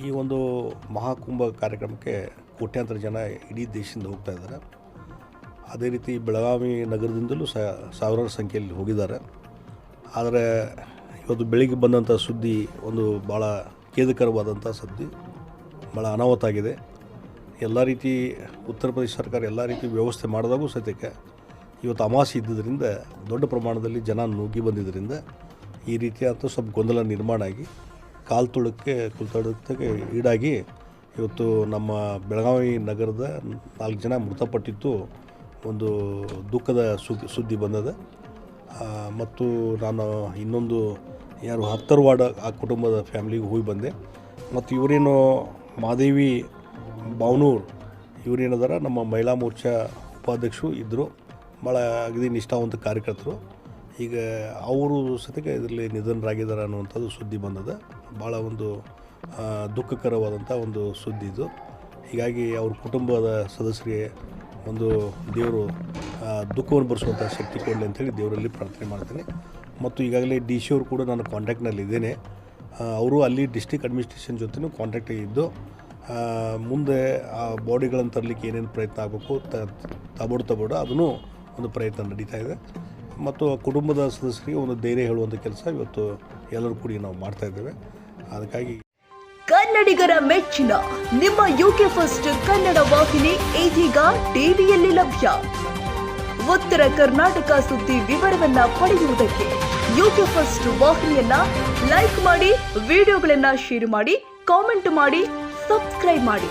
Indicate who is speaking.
Speaker 1: ಈ ಒಂದು ಮಹಾಕುಂಭ ಕಾರ್ಯಕ್ರಮಕ್ಕೆ ಕೋಟ್ಯಾಂತರ ಜನ ಇಡೀ ದೇಶದಿಂದ ಹೋಗ್ತಾ ಇದ್ದಾರೆ. ಅದೇ ರೀತಿ ಬೆಳಗಾವಿ ನಗರದಿಂದಲೂ ಸಾವಿರಾರು ಸಂಖ್ಯೆಯಲ್ಲಿ ಹೋಗಿದ್ದಾರೆ. ಆದರೆ ಇವತ್ತು ಬೆಳಿಗ್ಗೆ ಬಂದಂಥ ಸುದ್ದಿ ಒಂದು ಭಾಳ ಖೇದಕರವಾದಂಥ ಸುದ್ದಿ, ಭಾಳ ಅನಾಹುತ ಆಗಿದೆ. ಎಲ್ಲ ರೀತಿ ಉತ್ತರ ಪ್ರದೇಶ ಸರ್ಕಾರ ಎಲ್ಲ ರೀತಿ ವ್ಯವಸ್ಥೆ ಮಾಡಿದಾಗೂ ಸತ್ಯಕ್ಕೆ ಇವತ್ತು ಅಮಾಸೆ ಇದ್ದಿದ್ದರಿಂದ ದೊಡ್ಡ ಪ್ರಮಾಣದಲ್ಲಿ ಜನ ನುಗ್ಗಿ ಬಂದಿದ್ದರಿಂದ ಈ ರೀತಿಯಾದ ಸ್ವಲ್ಪ ಗೊಂದಲ ನಿರ್ಮಾಣ ಆಗಿ ಕಾಲು ತುಳಕ್ಕೆ ಕುಲ್ತಡಕ್ಕೆ ಈಡಾಗಿ ಇವತ್ತು ನಮ್ಮ ಬೆಳಗಾವಿ ನಗರದ ನಾಲ್ಕು ಜನ ಮೃತಪಟ್ಟಿದ್ದು ಒಂದು ದುಃಖದ ಸುದ್ದಿ ಬಂದದ. ಮತ್ತು ನಾನು ಇನ್ನೊಂದು ಯಾರು ಹತ್ತರವಾಡ ಆ ಕುಟುಂಬದ ಫ್ಯಾಮ್ಲಿಗೆ ಹೋಗಿ ಬಂದೆ. ಮತ್ತು ಇವರೇನು ಮಾದೇವಿ ಬಾವನೂರ್ ಇವರೇನದಾರ, ನಮ್ಮ ಮಹಿಳಾ ಮೋರ್ಚಾ ಉಪಾಧ್ಯಕ್ಷರು ಇದ್ದರು. ಭಾಳ ಅಗದಿ ನಿಷ್ಠಾವಂತ ಕಾರ್ಯಕರ್ತರು. ಈಗ ಅವರು ಸತಿಗೆ ಇದರಲ್ಲಿ ನಿಧನರಾಗಿದ್ದಾರೆ ಅನ್ನುವಂಥದ್ದು ಸುದ್ದಿ ಬಂದದ. ಭಾಳ ಒಂದು ದುಃಖಕರವಾದಂಥ ಒಂದು ಸುದ್ದಿ ಇದು. ಹೀಗಾಗಿ ಅವ್ರ ಕುಟುಂಬದ ಸದಸ್ಯರಿಗೆ ಒಂದು ದೇವರು ದುಃಖವನ್ನು ಭರಿಸುವಂಥ ಶಕ್ತಿ ಕೊಡಲಿ ಅಂತೇಳಿ ದೇವರಲ್ಲಿ ಪ್ರಾರ್ಥನೆ ಮಾಡ್ತೀನಿ. ಮತ್ತು ಈಗಾಗಲೇ ಡಿ ಸಿ ಅವರು ಕೂಡ ನಾನು ಕಾಂಟ್ಯಾಕ್ಟ್ನಲ್ಲಿ ಇದ್ದೇನೆ. ಅವರು ಅಲ್ಲಿ ಡಿಸ್ಟಿಕ್ ಅಡ್ಮಿನಿಸ್ಟ್ರೇಷನ್ ಜೊತೆನೂ ಕಾಂಟ್ಯಾಕ್ಟ್ ಇದ್ದು ಮುಂದೆ ಆ ಬಾಡಿಗಳನ್ನು ತರಲಿಕ್ಕೆ ಏನೇನು ಪ್ರಯತ್ನ ಆಗಬೇಕು ತಬೋಡು ತಬೋಡು, ಅದನ್ನು ಒಂದು ಪ್ರಯತ್ನ ನಡೀತಾ ಇದೆ. ಮತ್ತು ಕುಟುಂಬದ ಸದಸ್ಯರಿಗೆ ಒಂದು ಧೈರ್ಯ ಹೇಳುವಂಥ ಕೆಲಸ ಇವತ್ತು ಎಲ್ಲರೂ ಕೂಡಿ ನಾವು ಮಾಡ್ತಾ ಇದ್ದೇವೆ. ಅದಕ್ಕಾಗಿ
Speaker 2: ಕನ್ನಡಿಗರ ಮೆಚ್ಚಿನ ನಿಮ್ಮ ಯುಕೆ ಫಸ್ಟ್ ಕನ್ನಡ ವಾಹಿನಿ ಇದೀಗ ಟಿವಿಯಲ್ಲಿ ಲಭ್ಯ. ಉತ್ತರ ಕರ್ನಾಟಕ ಸುದ್ದಿ ವಿವರವನ್ನ ಪಡೆಯುವುದಕ್ಕೆ ಯುಕೆ ಫಸ್ಟ್ ವಾಹಿನಿಯನ್ನ ಲೈಕ್ ಮಾಡಿ, ವಿಡಿಯೋಗಳನ್ನ ಶೇರ್ ಮಾಡಿ, ಕಾಮೆಂಟ್ ಮಾಡಿ, ಸಬ್ಸ್ಕ್ರೈಬ್ ಮಾಡಿ.